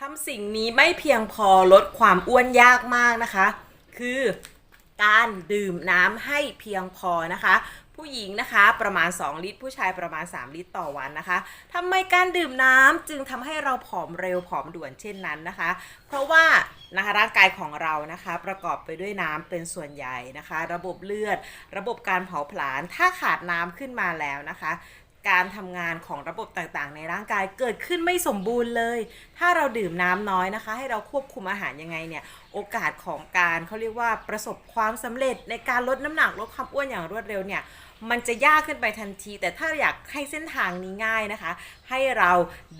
ทำสิ่งนี้ไม่เพียงพอลดความอ้วนยากมากนะคะ คือการดื่มน้ำให้เพียงพอนะคะ ผู้หญิงนะคะประมาณ 2 ลิตร ผู้ชายประมาณ 3 ลิตรต่อวันนะคะทำไมการดื่มน้ำจึงทำให้เราผอมเร็วผอมด่วนเช่นนั้นนะคะ เพราะว่านะคะร่างกายของเรานะคะประกอบไปด้วยน้ำเป็นส่วนใหญ่นะคะ ระบบเลือด ระบบการเผาผลาญถ้าขาดน้ำขึ้นมาแล้วนะคะ การทำงานของระบบต่างๆ ในร่างกายเกิดขึ้นไม่สมบูรณ์เลย ถ้าเราดื่มน้ำน้อยนะคะ ให้เราควบคุมอาหารยังไงเนี่ย โอกาสของการเขาเรียกว่าประสบความสำเร็จในการลดน้ำหนักลดความอ้วนอย่างรวดเร็วเนี่ยมันจะยากขึ้นไปทันที แต่ถ้าอยากให้เส้นทางนี้ง่ายนะคะ ให้เรา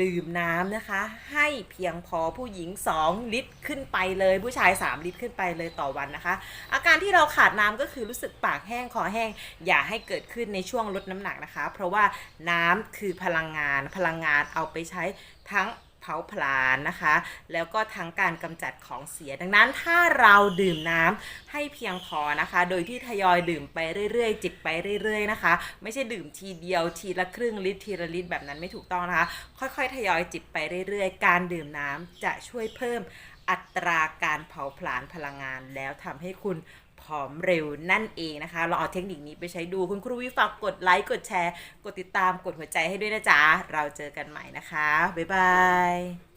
ดื่มน้ำนะคะ ให้เพียงพอผู้หญิง 2 ลิตรขึ้นไปเลย ผู้ชาย 3 ลิตรขึ้นไปเลยต่อวันนะคะ อาการที่เราขาดน้ำก็คือรู้สึกปากแห้งคอแห้ง อย่าให้เกิดขึ้นในช่วงลดน้ำหนักนะคะ เพราะว่าน้ำคือพลังงาน พลังงานเอาไปใช้ทั้งเผาผลาญนะคะ แล้วก็ทั้งการกำจัดของเสีย ดังนั้นถ้าเราดื่มน้ำให้เพียงพอนะคะ โดยที่ทยอยดื่มไปเรื่อยๆ จิบไปเรื่อยๆนะคะ ไม่ใช่ดื่มทีเดียวทีละครึ่งลิตรทีละลิตรแบบนั้นไม่ถูกต้องนะคะ ค่อยๆ ทยอยจิบไปเรื่อยๆ การดื่มน้ำจะช่วยเพิ่ม อัตราการเผาผลาญพลังงาน แล้วทำให้คุณผอมเร็วนั่นเองนะคะ เราเอาเทคนิคนี้ไปใช้ดูคุณครูวิฝากกดไลค์กดแชร์ กดติดตามกดหัวใจให้ด้วยนะจ๊ะ เราเจอกันใหม่นะคะ บ๊ายบาย